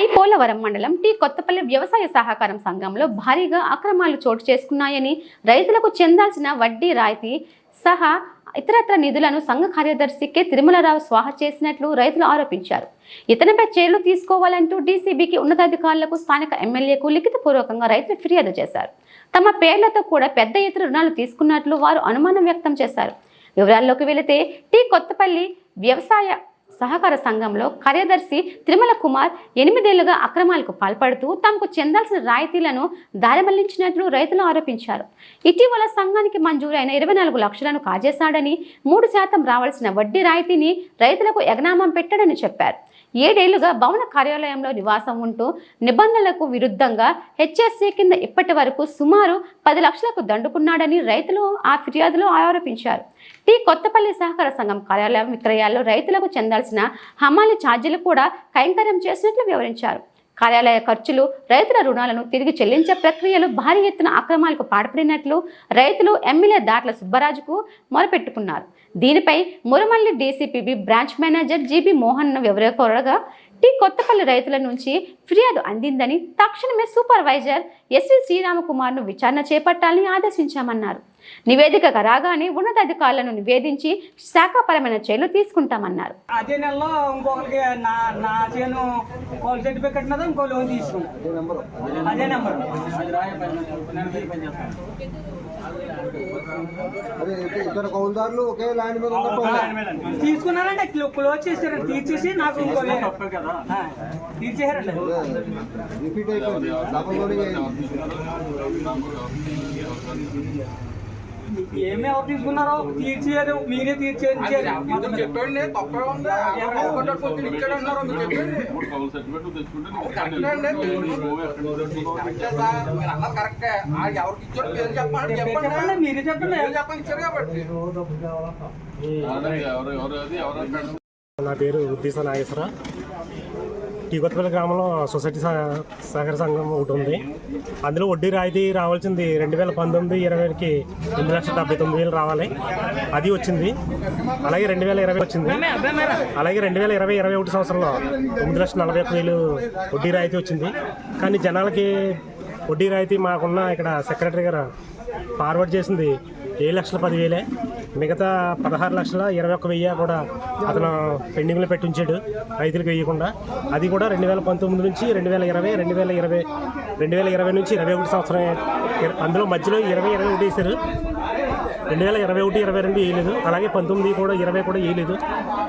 ఐపోలవరం మండలం టీ కొత్తపల్లి వ్యవసాయ సహకారం సంఘంలో భారీగా అక్రమాలు చోటు చేసుకున్నాయని రైతులకు చెందాల్సిన వడ్డీ రాయితీ సహా ఇతరత్ర నిధులను సంఘ కార్యదర్శి కె. తిరుమలరావు స్వాహ చేసినట్లు రైతులు ఆరోపించారు. ఇతనిపై చర్యలు తీసుకోవాలంటూ డీసీబీకి ఉన్నతాధికారులకు స్థానిక ఎమ్మెల్యేకు లిఖితపూర్వకంగా రైతులు ఫిర్యాదు చేశారు. తమ పేర్లతో కూడా పెద్ద ఎత్తున రుణాలు తీసుకున్నట్లు వారు అనుమానం వ్యక్తం చేశారు. వివరాల్లోకి వెళితే టీ కొత్తపల్లి వ్యవసాయ సహకార సంఘంలో కార్యదర్శి తిరుమల కుమార్ ఎనిమిదేళ్ళుగా అక్రమాలకు పాల్పడుతూ తమకు చెందాల్సిన రాయితీలను దారిమళ్ళించినట్లు రైతులు ఆరోపించారు. ఇటీవల సంఘానికి మంజూరైన ఇరవై నాలుగు లక్షలను కాజేశాడని మూడు శాతం రావాల్సిన వడ్డీ రాయితీని రైతులకు ఎగనామం పెట్టాడని చెప్పారు. ఏడేళ్ళుగా భవన కార్యాలయంలో నివాసం ఉంటూ నిబంధనలకు విరుద్ధంగా హెచ్ఎస్సీ కింద ఇప్పటి వరకు సుమారు పది లక్షలకు దండుకున్నాడని రైతులు ఆ ఫిర్యాదులో ఆరోపించారు. టీ కొత్తపల్లి సహకార సంఘం కార్యాలయం విక్రయాల్లో రైతులకు చెందాల్సిన హమాలి ఛార్జీలు కూడా కైంకర్యం చేసినట్లు వివరించారు. కార్యాలయ ఖర్చులు రైతుల రుణాలను తిరిగి చెల్లించే ప్రక్రియలు భారీ ఎత్తున అక్రమాలకు పాల్పడినట్లు రైతులు ఎమ్మెల్యే దాట్ల సుబ్బరాజుకు మొరపెట్టుకున్నారు. దీనిపై Muramalli DCPB branch manager GB Mohan వివరకోరగా T Kothapalli రైతుల నుంచి ఫిర్యాదు అందిందని తక్షణమే సూపర్వైజర్ ఎస్వి శ్రీరామకుమార్ను విచారణ చేపట్టాలని ఆదేశించామన్నారు. నివేదిక రాగానే ఉన్నతాధికారులను నివేదించి శాఖాపరమైన చర్యలు తీసుకుంటామన్నారు. అదే నెలలో ఇంకొకరికి నా నా చేను కోల్ సర్టిఫికెట్ మీద ఇంకో లోన్ తీసుకున్నాను అదే నెంబర్. అదే ఇద్దరు- కౌలుదారులు ల్యాండ్ మీద. తీసుకున్నానంటే క్లోజ్ చేశారు తీర్చేసి నాకు ఇంకో అదే, రిపీట్ అయిపోయింది. ఏమి ఎవరు తీసుకున్నారో తీర్చేయారు మీరే తీర్చేయారు మీరు చెప్పండి తప్పే ఉంది. ఒకటి కొంచెం ఇక్కడ ఉన్నారు మీరు చెప్పండి. కరెక్టే ఎవరికి ఇచ్చారు పేరు చెప్పండి చెప్పండి. చెప్పండి మీరే చెప్పండి. పేరు చెప్పండి ఇచ్చారు కాబట్టి. నా పేరు ఉద్దీస నాగేశ్వర. టీ కొత్తపల్లి గ్రామంలో సొసైటీ సహ- సహకార సంఘం ఒకటి ఉంది. అందులో వడ్డీ రాయితీ రావాల్సింది రెండు వేల పంతొమ్మిది ఇరవైకి రెండు లక్షల డెబ్బై తొమ్మిది వేలు రావాలి. అది వచ్చింది. అలాగే రెండు వేల ఇరవై వచ్చింది. అలాగే రెండు వేల ఇరవై ఇరవై ఒకటి సంవత్సరంలో తొమ్మిది లక్షల నలభై ఒక్క వేలు వడ్డీ రాయితీ వచ్చింది. కానీ జనాలకి వడ్డీ రాయితీ మాకున్న ఇక్కడ సెక్రటరీ గారు ఫార్వర్డ్ చేసింది ఏడు లక్షల పదివేలే. మిగతా పదహారు లక్షల ఇరవై ఒక్క వెయ్యి కూడా అతను పెండింగ్లో పెట్టి ఉంచాడు రైతులకు వేయకుండా. అది కూడా రెండు వేల పంతొమ్మిది నుంచి రెండు వేల ఇరవై రెండు వేల ఇరవై రెండు వేల ఇరవై నుంచి ఇరవై ఒకటి సంవత్సరం అందులో మధ్యలో ఇరవై ఇరవై ఒకటి వేశారు. రెండు వేల ఇరవై ఒకటి ఇరవై రెండు వేయలేదు. అలాగే పంతొమ్మిది కూడా ఇరవై కూడా వేయలేదు.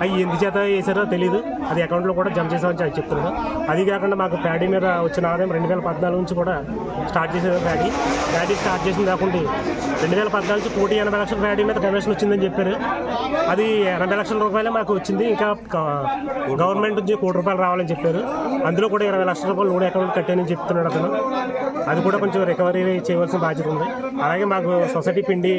అవి ఎందుకు చేత వేసారో తెలియదు అది అకౌంట్లో కూడా జమ చేసామని చెప్పి చెప్తున్నారు. అది కాకుండా మాకు ప్యాడీ మీద వచ్చిన ఆదాయం రెండు వేల పద్నాలుగు నుంచి కూడా స్టార్ట్ చేసేది ప్యాడీ. ప్యాడీ స్టార్ట్ చేసింది కాకుండా రెండు వేల పద్నాలుగు నుంచి కోటి ఎనభై లక్షల ప్యాడీ మీద కమిషన్ వచ్చిందని చెప్పారు. అది ఎనభై లక్షల రూపాయలే మాకు వచ్చింది. ఇంకా గవర్నమెంట్ నుంచి కోటి రూపాయలు రావాలని చెప్పారు. అందులో కూడా ఇరవై లక్షల రూపాయలు లోన్ అకౌంట్ కట్టానని చెప్తున్నాడు అతను. అది కూడా కొంచెం రికవరీ చేయవలసిన బాధ్యత ఉంది. అలాగే మాకు సొసైటీ పిండి